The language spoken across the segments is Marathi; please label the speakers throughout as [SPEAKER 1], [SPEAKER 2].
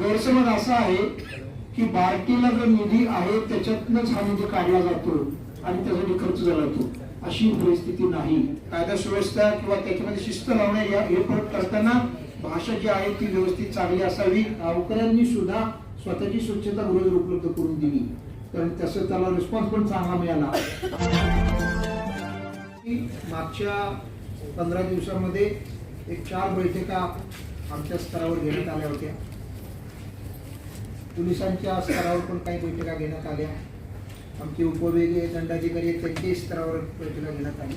[SPEAKER 1] गैरसमज असा आहे की बार्टीला जो निधी आहे त्याच्यातनच हा निधी काढला जातो आणि त्यासाठी खर्च झाला जातो. अशी परिस्थिती नाही. कायदा सुव्यवस्था किंवा त्याच्यामध्ये शिस्त लावणे या हे फरक करताना भाषा जी आहे ती व्यवस्थित चांगली असावी. गावकऱ्यांनी सुद्धा स्वतःची स्वच्छता गृह उपलब्ध करून दिली. कारण तसं त्याला रिस्पॉन्स पण चांगला मिळाला. मागच्या पंधरा दिवसामध्ये एक चार बैठका आमच्या स्तरावर घेण्यात आल्या होत्या. पोलिसांच्या स्तरावर पण काही बैठका घेण्यात आल्या. आमचे उपविभागीय दंडाधिकारी आहेत त्यांच्याही स्तरावर बैठका घेण्यात आली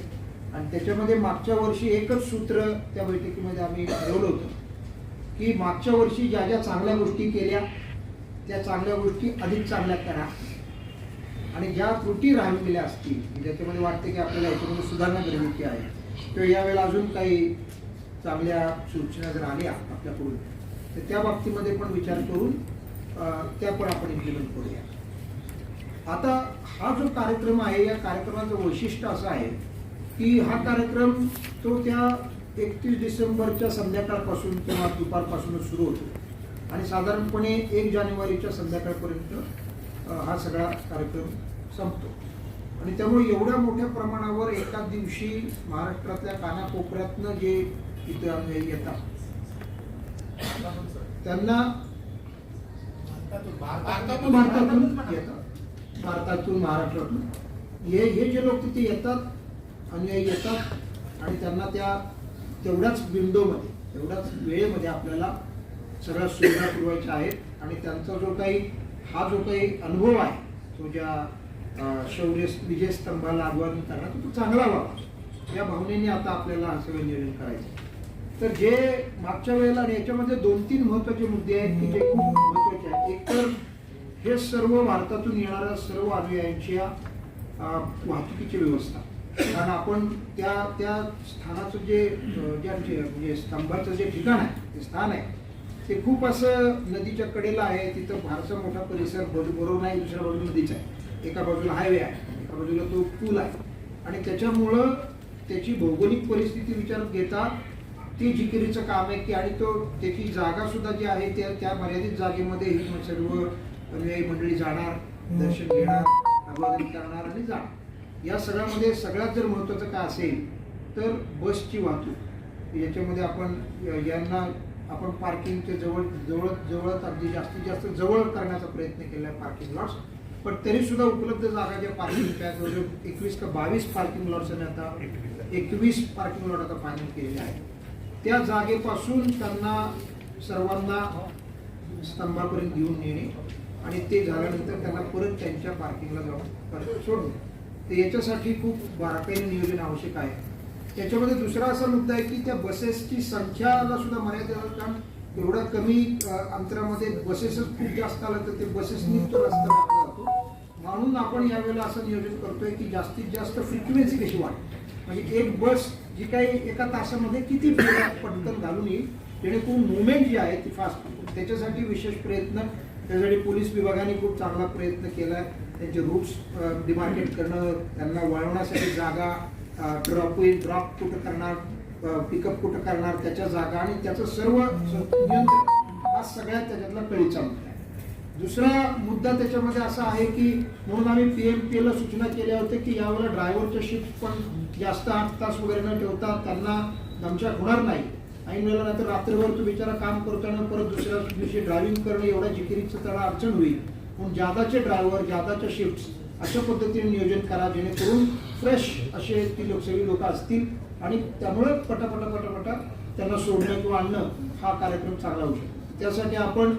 [SPEAKER 1] आणि त्याच्यामध्ये मागच्या वर्षी एकच सूत्र त्या बैठकीमध्ये आम्ही ठरवलं होतं की मागच्या वर्षी ज्या ज्या चांगल्या गोष्टी केल्या त्या चांगल्या गोष्टी अधिक चांगल्या करा. आणि ज्या त्रुटी राहून गेल्या असतील ज्याच्यामध्ये वाटते की आपल्याला याच्यामध्ये सुधारणा गरजेची आहे तर यावेळेला अजून काही चांगल्या सूचना जर आल्या आपल्याकडून तर त्या बाबतीमध्ये पण विचार करून त्या पण आपण इम्प्लिमेंट करूया. आता हा जो कार्यक्रम आहे या कार्यक्रमाचं वैशिष्ट्य असं आहे की हा कार्यक्रम तो त्या एकतीस डिसेंबरच्या संध्याकाळपासून किंवा दुपारपासूनच सुरू होतो. आणि साधारणपणे एक जानेवारीच्या संध्याकाळपर्यंत हा सगळा कार्यक्रम संपतो. आणि त्यामुळे एवढ्या मोठ्या प्रमाणावर एका दिवशी महाराष्ट्रातल्या कानाकोपऱ्यातनं जे इथं येतात त्यांना भारतातून येतात. भारतातून महाराष्ट्रातून. हे हे जे लोक तिथे येतात हे येतात आणि त्यांना त्या तेवढ्याच विंडोमध्ये तेवढ्याच वेळेमध्ये आपल्याला सगळ्या सुविधा पुरवायच्या आहेत. आणि त्यांचा जो काही हा जो काही अनुभव आहे तो ज्या शौर्य विजय स्तंभाला आगमन करणार तो चांगला व्हावा या भावनेने आता आपल्याला हे सगळं नियोजन करायचं तर जे मागच्या वेळेला आणि याच्यामध्ये दोन तीन महत्त्वाचे मुद्दे आहेत की जे खूप एकतर हे सर्व भारतातून येणाऱ्या सर्व अनुयायांच्या वाहतुकीची व्यवस्था. कारण आपण त्या त्या स्थानाचं जे ज्या म्हणजे स्तंभाचं जे ठिकाण आहे ते स्थान आहे ते खूप असं नदीच्या कडेला आहे तिथं फारसा मोठा परिसर बरोबर नाही दुसऱ्या बाजूला नदीचा आहे. एका बाजूला हायवे आहे एका बाजूला तो पूल आहे. आणि त्याच्यामुळं त्याची भौगोलिक परिस्थिती विचारात घेता ती जिकिरीचं काम आहे की आणि तो त्याची जागा सुद्धा जी आहे त्या त्या मर्यादित जागेमध्ये ही सर्व अनुयायी मंडळी जाणार दर्शन घेणार अभिवादन करणार आणि जाणार. या सगळ्यामध्ये सगळ्यात जर महत्वाचं काय असेल तर बसची वाहतूक. याच्यामध्ये आपण यांना आपण पार्किंगच्या जवळ जवळ जवळ अगदी जास्तीत जास्त जवळ करण्याचा प्रयत्न केला आहे पार्किंग लॉट्स पण तरी सुद्धा उपलब्ध जागा ज्या पार्किंगच्या जवळजवळ एकवीस का बावीस पार्किंग लॉट्स आता एकवीस पार्किंग लॉट आता फायनल केलेले आहेत. त्या जागेपासून त्यांना सर्वांना स्तंभापर्यंत घेऊन येणे आणि ते झाल्यानंतर त्यांना परत त्यांच्या पार्किंगला जाऊन परत सोडणे. तर याच्यासाठी खूप बारकाईने नियोजन आवश्यक आहे. त्याच्यामध्ये दुसरा असा मुद्दा आहे की त्या बसेसची संख्याला सुद्धा मर्यादा आहे. कारण एवढ्या कमी अंतरामध्ये बसेसच खूप जास्त आलं तर ते बसेस तो रस्ता म्हणून आपण यावेळेला असं नियोजन करतोय की जास्तीत जास्त फ्रिक्वेन्सी कशी वाढते? म्हणजे एक बस जी काही एका तासामध्ये किती फेऱ्या पटकन घालून येईल जेणेकरून मुवमेंट जी आहे ती फास्ट त्याच्यासाठी विशेष प्रयत्न त्यासाठी पोलीस विभागाने खूप चांगला प्रयत्न केला. आहे त्यांचे रूट्स डिमार्केट करणं त्यांना वळवण्यासाठी जागा ड्रॉप ड्रॉप कुठं करणार पिकअप कुठं करणार त्याच्या जागा आणि त्याचं सर्व नियंत्रण. हा सगळ्यात त्याच्यातला कळीचा मुद्दा आहे. दुसरा मुद्दा त्याच्यामध्ये असा आहे की म्हणून आम्ही पी एम पीला सूचना केल्या होत्या की यावेळेला ड्रायव्हरच्या शिफ्ट पण जास्त आठ तास वगैरे न ठेवता त्यांना दमछाक होणार नाही. ऐन वेळेला नाही तर रात्रभर तू बिचारा काम करताना परत दुसऱ्या दिवशी ड्रायव्हिंग करणं एवढ्या जिकिरीचं त्याला अडचण होईल. म्हणून जादाचे ड्रायव्हर जादाच्या शिफ्ट अशा पद्धतीने नियोजन करा जेणेकरून फ्रेश असे ती लोक लोक असतील आणि त्यामुळं पटापटा पटापटा त्यांना सोडणं किंवा आणणं हा कार्यक्रम चांगला होऊ शकतो. त्यासाठी आपण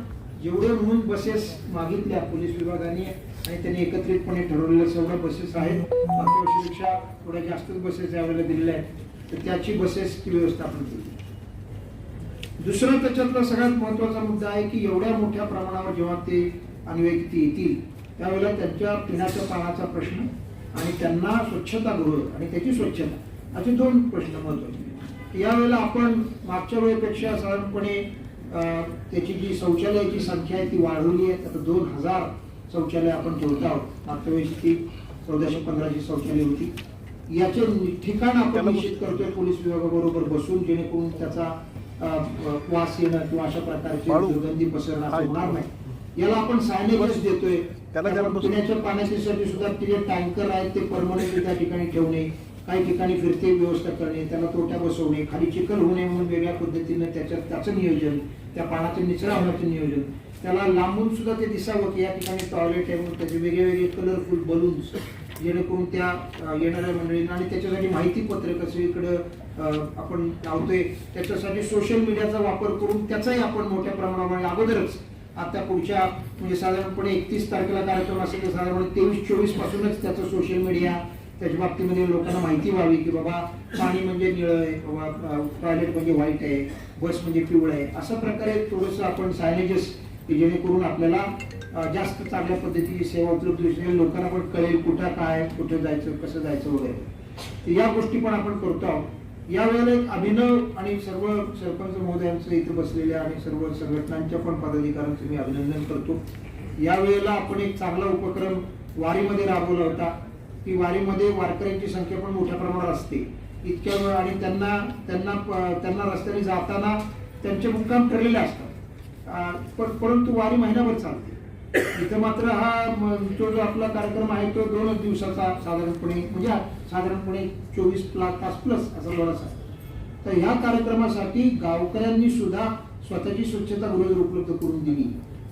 [SPEAKER 1] जेवढे म्हणून बसेस मागितल्या पोलीस विभागाने आणि त्यांनी एकत्रितपणे ठरवलेल्या सगळ्या बसेस आहेत. मागच्या वर्षीपेक्षा थोड्या जास्तच बसेस यावेळेला दिलेल्या आहेत. तर त्याची बसेसची व्यवस्था आपण केली. दुसरा त्याच्यातला सगळ्यात महत्त्वाचा मुद्दा आहे की एवढ्या मोठ्या प्रमाणावर जेव्हा ते अन्वय येतील त्यावेळेला त्यांच्या पिण्याच्या पाण्याचा प्रश्न आणि त्यांना स्वच्छतागृह आणि त्याची स्वच्छता असे दोन प्रश्न महत्त्वाचे यावेळेला आपण मागच्या वेळेपेक्षा साधारणपणे त्याची जी शौचालयाची संख्या आहे ती वाढवली आहे. आता दोन हजार शौचालय आपण ठेवत आहोत. मागच्या वेळेची ती चौदाशे पंधराची शौचालय होती. याचे ठिकाण आपण निश्चित करतोय पोलीस विभागाबरोबर बसून जेणेकरून त्याचा वास येणं किंवा अशा प्रकारची. दुर्गंधी पसरणं. होणार नाही. याला आपण सायनेजच देतोय. पिण्याच्या पाण्यासाठी सुद्धा ते जे टँकर आहेत. ते परमनंट त्या ठिकाणी ठेवणे काही ठिकाणी फिरते व्यवस्था करणे त्याला तोट्या बसवणे खाली चिखल होणे म्हणून वेगळ्या पद्धतीनं त्याच्यात त्याचं नियोजन त्या पाण्याचं निचरा होण्याचं नियोजन. त्याला लांबून सुद्धा ते दिसावं की या ठिकाणी टॉयलेट आहे म्हणून त्याचे वेगळे वेगळे कलरफुल बलून्स जेणेकरून त्या येणाऱ्या मंडळींना आणि त्याच्यासाठी माहिती पत्रक सगळीकडं आपण लावतोय. त्याच्यासाठी सोशल मीडियाचा वापर करून त्याचाही आपण मोठ्या प्रमाणामध्ये अगोदरच आता पुढच्या म्हणजे साधारणपणे एकतीस तारखेला कार्यक्रम असेल तर साधारणपणे तेवीस चोवीस पासूनच त्याचं सोशल मीडिया त्याच्या बाबतीमध्ये लोकांना माहिती व्हावी की बाबा पाणी म्हणजे निळं आहे बाबा टॉयलेट म्हणजे व्हाईट आहे बस म्हणजे पिवळं आहे. अशा प्रकारे थोडंसं आपण सायनेजेस जेणेकरून आपल्याला जास्त चांगल्या पद्धतीची सेवा उपलब्ध लोकांना पण कळेल कुठं काय कुठं जायचं कसं जायचं वगैरे. तर या गोष्टी पण आपण करतो आहोत. यावेळेला एक अभिनव आणि सर्व सरपंच महोदयांचं इथं बसलेल्या आणि सर्व संघटनांच्या पण पदाधिकाऱ्यांचं मी अभिनंदन करतो. यावेळेला आपण एक चांगला उपक्रम वारीमध्ये राबवला होता. की वारीमध्ये वारकऱ्यांची संख्या पण मोठ्या प्रमाणात असते. इतक्या वेळ आणि त्यांना त्यांना त्यांना रस्त्याने जाताना त्यांचे मुक्काम ठरलेले असतात. पण परंतु वारी महिनाभर चालते. इथं मात्र हा तो जो आपला कार्यक्रम आहे तो दोनच दिवसाचा साधारणपणे म्हणजे साधारणपणे चोवीस तास प्लस असा बराच आहे. तर ह्या कार्यक्रमासाठी गावकऱ्यांनी सुद्धा स्वतःची स्वच्छता गृह उपलब्ध करून दिली.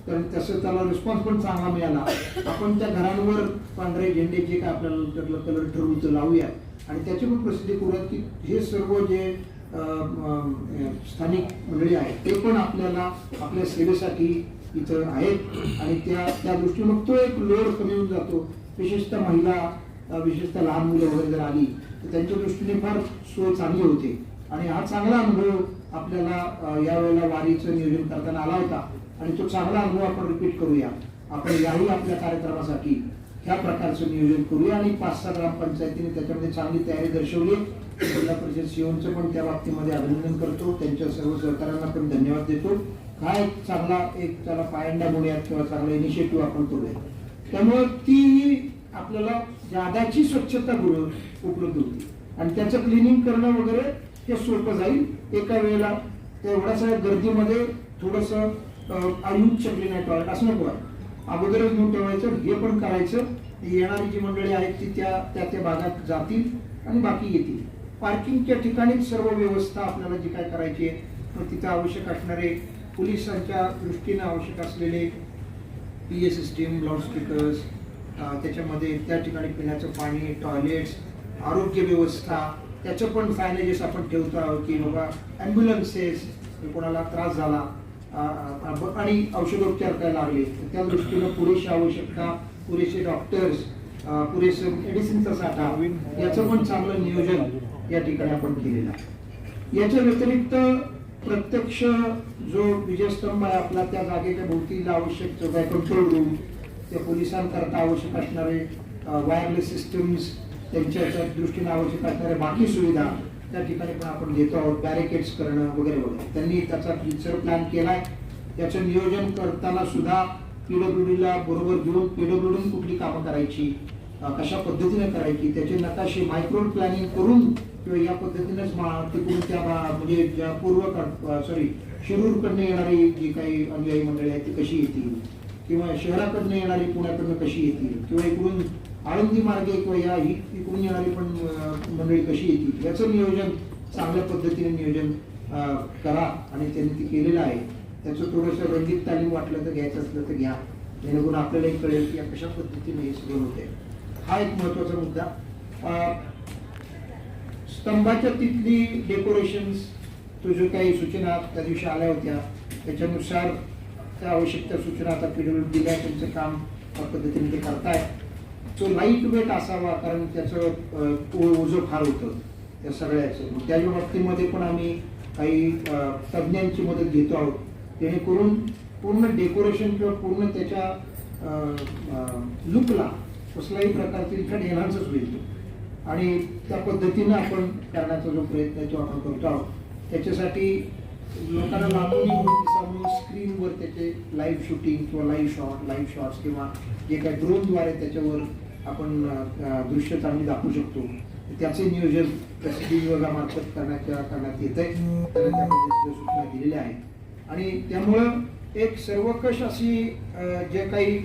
[SPEAKER 1] कारण तसं त्याला रिस्पॉन्स पण चांगला मिळाला. आपण त्या घरांवर पांढरे झेंडे जे काय आपल्याला त्यातलं कलर ठरवू तर लावूया. आणि त्याची पण प्रसिद्धी करूयात की हे सर्व जे स्थानिक मंडळी आहेत ते पण आपल्याला आपल्या सेवेसाठी इथं आहेत. आणि त्या त्या दृष्टीने मग तो एक लोड कमी होऊन जातो. विशेषतः महिला विशेषतः लहान मुलं वगैरे जर आली तर त्यांच्या दृष्टीने फार सोय चांगली होते. आणि हा चांगला अनुभव आपल्याला यावेळेला वारीचं नियोजन करताना आला होता. आणि तो चांगला अनुभव आपण रिपीट करूया. आपण याही आपल्या कार्यक्रमासाठी ह्या प्रकारचं नियोजन करूया आणि पाच सहा ग्रामपंचायतीने त्याच्यामध्ये चांगली तयारी दर्शवली जिल्हा परिषद सीओचं पण त्या बाबतीमध्ये अभिनंदन करतो. त्यांच्या सर्व सहकाऱ्यांना पण धन्यवाद देतो. काय चांगला एक त्याला पायंडा म्हणूयात किंवा चांगला इनिशिएटिव्ह आपण करूया त्यामुळे ती आपल्याला जादाची स्वच्छता गृह उपलब्ध होती. आणि त्याचं क्लिनिंग करणं वगैरे ते सोपं जाईल. एका वेळेला एवढ्या सगळ्या गर्दीमध्ये थोडंसं अयुज चकली नाही टॉयलेट. असं नको आहे अगोदरच नेऊन ठेवायचं हे पण करायचं. येणारी जी मंडळी आहेत ती त्या त्या त्या भागात जातील आणि बाकी येतील. पार्किंगच्या ठिकाणीच सर्व व्यवस्था आपल्याला जी काय करायची आहे तिथं आवश्यक असणारे पोलिसांच्या दृष्टीनं आवश्यक असलेले पी ए सिस्टीम लाऊडस्पीकर्स त्याच्यामध्ये त्या ठिकाणी पिण्याचं पाणी टॉयलेट्स आरोग्य व्यवस्था त्याचं पण सायनेजेस आपण ठेवतो आहोत की बाबा ॲम्ब्युलन्सेस कोणाला त्रास झाला आणि औषधोपचार करायला लागले तर त्या दृष्टीनं पुरेशी आवश्यकता पुरेसे डॉक्टर्स पुरेसे मेडिसिनचा साठा याचं पण चांगलं नियोजन या ठिकाणी आपण केलेलं आहे. याच्या व्यतिरिक्त प्रत्यक्ष जो विजयस्तंभ आहे आपला त्या जागेच्या भोवतीला आवश्यक जो काय कंट्रोल रूम त्या पोलिसांकरता आवश्यक असणारे वायरलेस सिस्टम्स त्यांच्या त्या दृष्टीने आवश्यक असणाऱ्या बाकी सुविधा त्या ठिकाणी पण आपण घेतो आहोत. बॅरिकेड्स करणं वगैरे वगैरे. त्यांनी त्याचा फ्युचर प्लॅन केलाय. त्याचं नियोजन करताना सुद्धा पीडब्ल्यूडीला बरोबर घेऊन पीडब्ल्यूडी कुठली कामं करायची कशा पद्धतीने करायची त्याचे नकाशे मायक्रो प्लॅनिंग करून किंवा या पद्धतीनेच तिकडून त्या म्हणजे ज्या पूर्व सॉरी शिरूरकडनं येणारी जी काही अनुयायी मंडळी आहेत ती कशी येतील? किंवा शहराकडनं येणारी पुण्याकडनं कशी येतील? किंवा इकडून आळंदी मार्गे किंवा या इकडून येणारी पण मंडळी कशी येतील? याचं नियोजन चांगल्या पद्धतीने नियोजन करा आणि त्यांनी ते केलेलं आहे. त्याचं थोडंसं रंगीत तालीम वाटलं तर घ्यायचं असलं तर घ्या. जेणेकरून आपल्यालाही कळेल की या कशा पद्धतीने हे सगळं होते हा एक महत्त्वाचा मुद्दा. स्तंभाच्या तिथली डेकोरेशन्स तो जो काही सूचना त्या दिवशी आल्या होत्या त्याच्यानुसार त्या आवश्यक त्या सूचना आता पिढीवर दिल्या त्यांचं काम त्या पद्धतीने ते करताय तो लाइट वेट असावा कारण त्याचं ओझं फार होतं त्या सगळ्याचं. त्याच्या बाबतीमध्ये पण आम्ही काही तज्ज्ञांची मदत घेतो आहोत. जेणेकरून पूर्ण डेकोरेशन किंवा पूर्ण त्याच्या लुकला कसल्याही प्रकारचे इफेक्ट येणारच होईल आणि त्या पद्धतीनं आपण करण्याचा जो प्रयत्न आहे तो आपण करतो आहोत. त्याच्यासाठी लोकांना लांबून स्क्रीनवर त्याचे लाईव्ह शूटिंग किंवा लाईव्ह शॉट लाईव्ह शॉट्स किंवा जे काही ड्रोनद्वारे त्याच्यावर आपण दृश्य चांगली दाखवू शकतो. त्याचे नियोजन प्रसिद्धी विभागामार्फत करण्याच्या करण्यात येत आहे. त्यांना म्हणजे सूचना दिलेल्या आहेत. आणि त्यामुळं एक सर्वकष अशी जे काही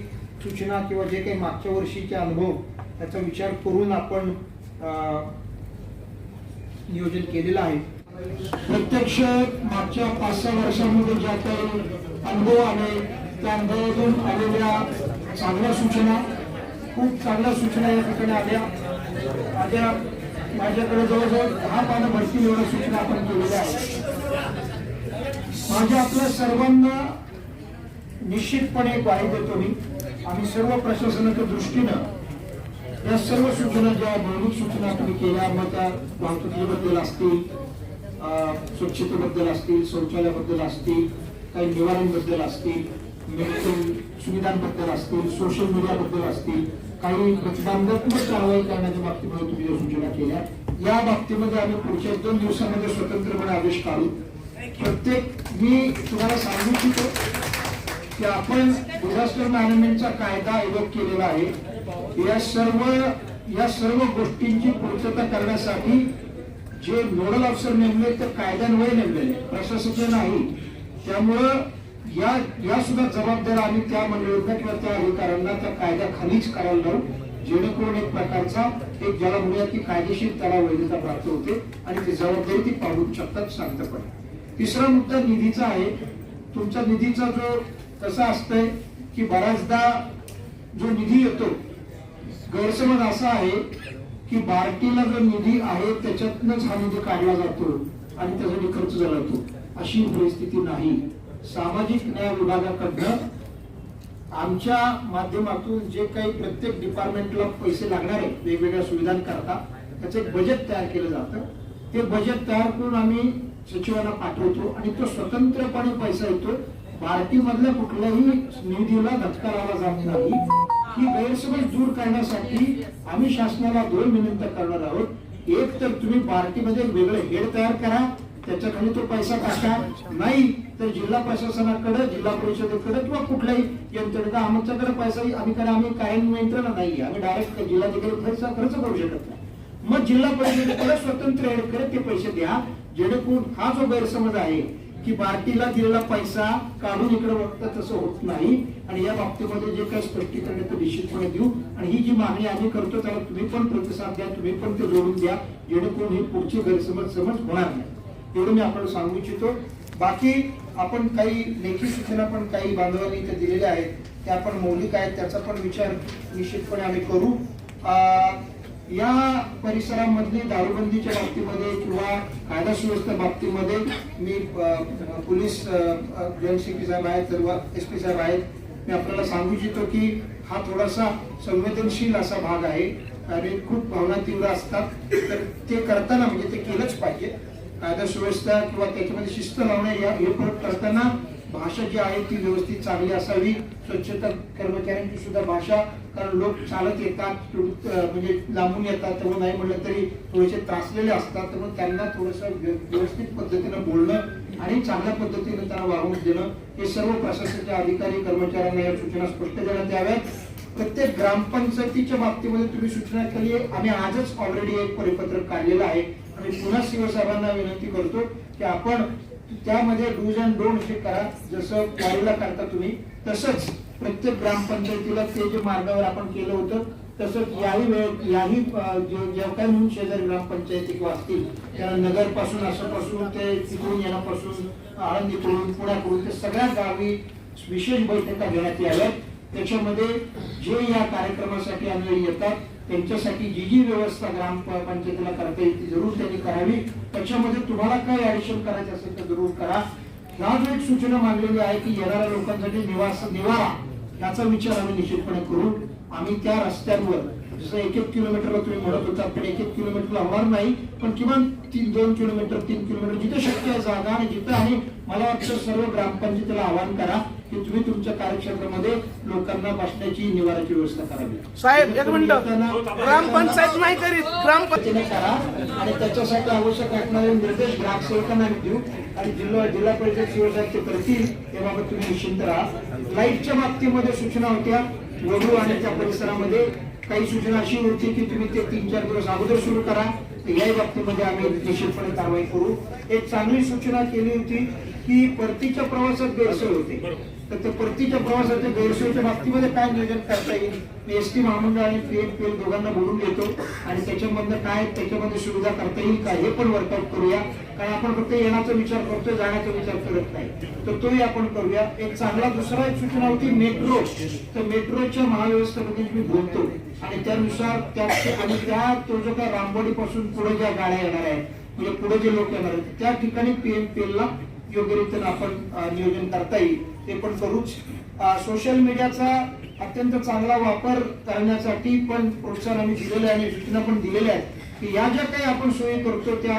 [SPEAKER 1] सूचना किंवा जे काही मागच्या वर्षीचे अनुभव त्याचा विचार करून आपण नियोजन केलेलं आहे. प्रत्यक्ष मागच्या पाच सहा वर्षामध्ये ज्या काही अनुभव आले त्या अनुभवातून आलेल्या चांगल्या सूचना खूप चांगल्या सूचना या ठिकाणी आल्या. माझ्या माझ्याकडे जवळजवळ दहा पानं भरतील एवढ्या सूचना आपण केलेल्या आहेत. माझ्या आपल्या सर्वांना निश्चितपणे ग्वाही देतो मी. आम्ही सर्व प्रशासनाच्या दृष्टीनं या सर्व सूचना ज्या मूलभूत सूचना तुम्ही केल्या मग त्या वाहतुकीबद्दल असतील स्वच्छतेबद्दल असतील शौचालयाबद्दल असतील काही निवारणबद्दल असतील म्हणजे सुविधांबद्दल असतील सोशल मीडियाबद्दल असतील काही प्रतिबंधात्मक कारवाई करण्याच्या बाबतीमध्ये तुम्ही ज्या सूचना केल्या. या बाबतीमध्ये आम्ही पुढच्या दोन दिवसामध्ये स्वतंत्रपणे आदेश काढू. प्रत्येक मी तुम्हाला सांगू इच्छितो की आपण डिझास्टर मॅनेजमेंटचा कायदा एवढ केलेला आहे. या सर्व या सर्व गोष्टींची पूर्तता करण्यासाठी जे नोडल ऑफिसर नेमले ते कायद्यान्वये नेमलेले प्रशासकीय नाही. त्यामुळं या या सुद्धा जबाबदाऱ्या आम्ही त्या मंडळींना किंवा त्या अधिकाऱ्यांना त्या कायद्या खालीच करायला लावू जेणेकरून एक प्रकारचा एक ज्याला म्हणूया की कायदेशीर त्याला वैधता प्राप्त होते आणि ती जबाबदारी ती पाडू शकतात शांतपणे. तिसरा मुद्दा निधीचा आहे. तुमचा निधीचा जो कसा असतंय की बऱ्याचदा जो निधी येतो गैरसमज असा आहे की बार्टीला जो निधी आहे त्याच्यातनंच हा निधी काढला जातो आणि त्यासाठी खर्च झाला जातो. अशी परिस्थिती नाही. सामाजिक न्याय विभागाकडनं आमच्या माध्यमातून जे काही प्रत्येक डिपार्टमेंटला पैसे लागणार आहेत वेगवेगळ्या सुविधांकरता त्याचं एक बजेट तयार केलं जातं. ते बजेट तयार करून आम्ही सचिवांना पाठवतो आणि तो स्वतंत्रपणे पैसा येतो. भारती मधल्या कुठल्याही निधीला धक्का लावला जात नाही. ही गैरसमज दूर करण्यासाठी आम्ही शासनाला दोन विनंती करणार आहोत. एक तर तुम्ही भारतीमध्ये वेगळं हेड तयार करा त्याच्याखाली तो पैसा टाका. नाही तर जिल्हा प्रशासनाकडे जिल्हा परिषदेकडे किंवा कुठल्याही यंत्रणेकडे आमच्याकडे पैसा आम्ही कारण आम्ही काही नियंत्रण नाही आम्ही डायरेक्ट जिल्हाधिकारी खर्च खर्च करू शकत नाही. मग जिल्हा परिषदेकडे स्वतंत्र ते पैसे द्या. जेणेकरून हा जो गैरसमज आहे की बार्टीला दिलेला पैसा काढून इकडे बघता तसं होत नाही. आणि या बाबतीमध्ये जे काही स्पष्टीकरण आहे ते निश्चितपणे देऊ. आणि ही जी मागणी आम्ही करतो त्याला तुम्ही पण प्रतिसाद द्या तुम्ही पण ते जोडून द्या. जेणेकरून ही पुढची गैरसमज समज होणार नाही. एवढं मी आपण सांगू इच्छितो. बाकी आपण काही लेखी सूचना पण काही बांधवांनी इथे दिलेल्या आहेत त्या पण मौलिक आहेत त्याचा पण विचार निश्चितपणे आम्ही करू. या परिसरामधली दारूबंदीच्या बाबतीमध्ये किंवा कायदा सुव्यवस्था बाबतीमध्ये मी पोलीस पी साहेब आहेत सर्व एस पी साहेब आहेत. मी आपल्याला सांगू इच्छितो की हा थोडासा संवेदनशील असा भाग आहे. आणि खूप भावना तीव्र असतात. तर ते करताना म्हणजे ते केलंच पाहिजे. कायदा सुव्यवस्था किंवा त्याच्यामध्ये शिस्त लावणे या हे फरक करताना भाषा जी आहे ती व्यवस्थित चांगली असावी. स्वच्छता कर्मचाऱ्यांची सुद्धा भाषा कारण लोक चालत येतात म्हणजे लांबून येतात त्यामुळे नाही म्हटलं तरी थोडेसे त्रासलेले असतात. त्यामुळे त्यांना थोडस व्यवस्थित पद्धतीनं बोलणं आणि चांगल्या पद्धतीनं त्यांना वागणूक देणं हे सर्व प्रशासनाच्या अधिकारी कर्मचाऱ्यांना या सूचना स्पष्ट देण्यात याव्यात. प्रत्येक ग्रामपंचायतीच्या बाबतीमध्ये तुम्ही सूचना केली आहे. आम्ही आजच ऑलरेडी एक परिपत्रक काढलेलं आहे. आणि पुन्हा शिवसाहेबांना विनंती करतो की आपण त्यामध्ये डूज अँड डोंट हे करा. जसं वारीला करता तुम्ही तसंच प्रत्येक ग्रामपंचायतीला ते जे मार्गावर आपण केलं होतं तसंच याही वेळ याही जेव्हा काही म्हणून शेजारी ग्रामपंचायती किंवा असतील त्या नगरपासून असं पासून ते तिकडून येण्यापासून आळंदीकडून पुण्याकडून ते सगळ्या गावी विशेष बैठका घेण्यात याव्यात. त्याच्यामध्ये जे या कार्यक्रमासाठी आम्ही येतात त्यांच्यासाठी जी जी व्यवस्था ग्रामपंचायतीला करता येईल ती जरूर त्यांनी करावी. त्याच्यामध्ये तुम्हाला काय ऍडिशन करायचं असेल तर जरूर करा. ह्या जो एक सूचना मांडलेली आहे की येणाऱ्या लोकांसाठी निवास निवारा याचा विचार आम्ही निश्चितपणे करू. आम्ही त्या रस्त्यांवर जसं एक एक किलोमीटरला तुम्ही म्हणत होता पण एक एक किलोमीटरला होणार नाही पण किमान तीन दोन किलोमीटर तीन किलोमीटर जिथे शक्य आहे जागा आणि जिथं आणि मला वाटतं सर्व ग्रामपंचायतीला आवाहन करा की तुम्ही तुमच्या कार्यक्षेत्रामध्ये लोकांना बसण्याची निवाराची व्यवस्था करावी
[SPEAKER 2] साहेब एक मिनिट. ग्रामपंचायत नाही करीत ग्रामपंचायत
[SPEAKER 1] पद्धतीने करा आणि त्याच्यासाठी आवश्यक असणारे निर्देश ग्रामसेवकांना देऊ आणि जिल्हा जिल्हा परिषद शिवसाहेब ते करतील याबाबत तुम्ही निश्चिंत राहा. लाईटच्या बाबतीमध्ये सूचना होत्या वडू आणि त्या परिसरामध्ये काही सूचना अशी होती की तुम्ही ते तीन चार दिवस अगोदर सुरू करा. याही बाबतीमध्ये आम्ही निश्चितपणे कारवाई करू. एक चांगली सूचना केली होती की परतीच्या प्रवासात गैरसोय होते. तर त्या परतीच्या प्रवासाच्या गैरसोयीच्या बाबतीमध्ये काय नियोजन करता येईल? मी एस टी महामंडळ आणि पी एम पी एल दोघांना बोलून घेतो. आणि त्याच्यामधनं काय त्याच्यामध्ये सुविधा करता येईल का हे पण वर्कआउट करूया. कारण आपण फक्त येण्याचा विचार करतोय जाण्याचा विचार करत नाही. तर तोही आपण करूया. एक चांगला दुसरा एक सूचना होती मेट्रो तर मेट्रोच्या महाव्यवस्थेबद्दल मी बोलतो. आणि त्यानुसार त्या आणि त्या तो जो काय रामवाडीपासून पुढे ज्या गाड्या येणार आहेत म्हणजे पुढे जे लोक येणार आहेत त्या ठिकाणी पीएमपीएल ला एलला रीतीने आपण नियोजन करता येईल. ते पण करूच. सोशल मीडियाचा अत्यंत चांगला वापर करण्यासाठी पण प्रोत्साहन आम्ही दिलेलं आहे आणि सूचना पण दिलेल्या आहेत की या ज्या काही आपण सोयी करतो त्या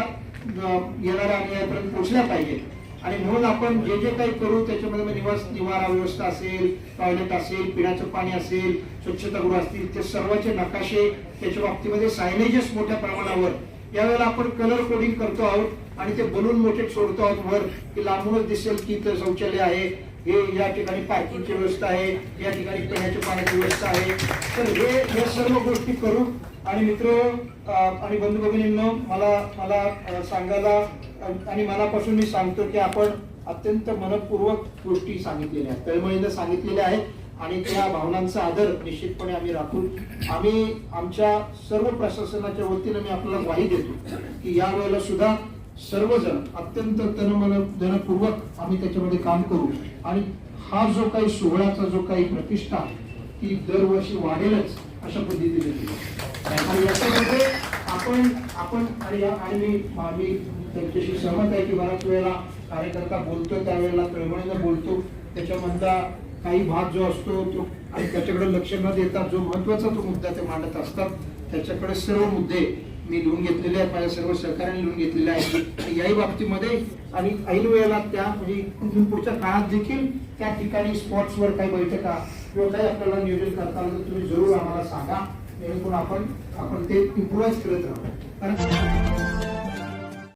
[SPEAKER 1] येणाऱ्या अनुयायांपर्यंत पोहोचल्या पाहिजे. आणि म्हणून आपण जे जे काही करू त्याच्यामध्ये निवास निवारा व्यवस्था असेल टॉयलेट असेल पिण्याचं पाणी असेल स्वच्छतागृह असतील ते सर्वांचे नकाशे त्याच्या बाबतीमध्ये सायनेजेस मोठ्या प्रमाणावर. यावेळेला आपण कलर कोडिंग करतो आहोत आणि ते बलून मोठे सोडतो आहोत वर की लांबूनच दिसेल की इथं शौचालय आहे. हे या ठिकाणी पार्किंगची व्यवस्था आहे या ठिकाणी पिण्याच्या पाण्याची व्यवस्था आहे. तर हे या सर्व गोष्टी करू. आणि मित्र आणि बंधू भगिनींनो मला मला सांगायला आणि मनापासून मी सांगतो की आपण अत्यंत मनपूर्वक गोष्टी सांगितलेल्या आहेत. तळमळीनं सांगितलेल्या आहेत आणि त्या भावनांचा आदर निश्चितपणे आम्ही राखू आम्ही आमच्या सर्व प्रशासनाच्या वतीनं मी आपल्याला ग्वाही देतो की या वेळेला सुद्धा सर्वजण अत्यंत तनमन धनपूर्वक आम्ही त्याच्यामध्ये काम करू. आणि हा जो काही सोहळ्याचा जो काही प्रतिष्ठा ती दरवर्षी वाढेलच अशा पद्धतीने आणि याच्यामध्ये आपण आपण आणि या- आणि मी मी त्यांच्याशी सहमत आहे की बऱ्याच वेळेला कार्यकर्ता बोलतो त्यावेळेला तळमळीनं बोलतो. त्याच्यामधला काही भाग जो असतो तो आणि त्याच्याकडे लक्ष न देता जो महत्त्वाचा तो मुद्दा ते मांडत असतात त्याच्याकडे सर्व मुद्दे मी लिहून घेतलेले आहेत माझ्या सर्व सहकार्याने लिहून घेतलेले आहेत याही बाबतीमध्ये आणि ऐन वेळेला त्या म्हणजे पुढच्या काळात देखील त्या ठिकाणी स्पॉट्सवर काही बैठका किंवा काही आपल्याला नियोजन करता आलं तर तुम्ही जरूर आम्हाला सांगा. जेणेकरून आपण आपण ते इम्प्रुव्हाइज करत राहू. कारण